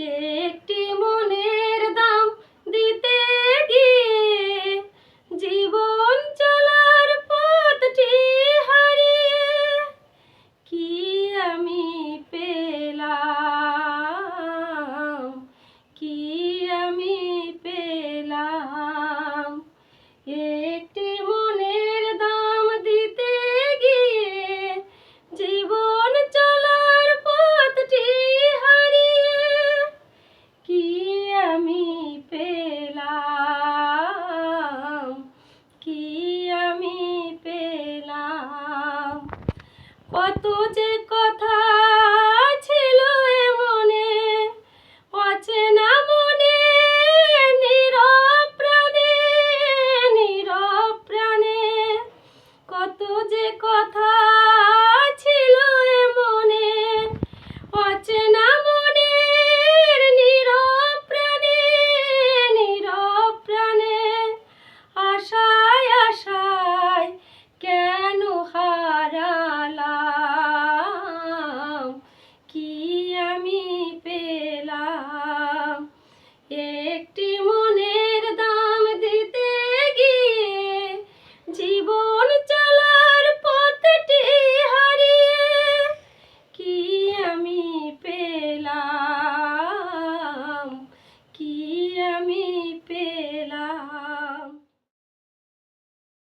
Yeah. কত যে কথা ছিল মনে অচেনা মনে নীরব প্রাণে নীরব প্রাণে কত যে কথা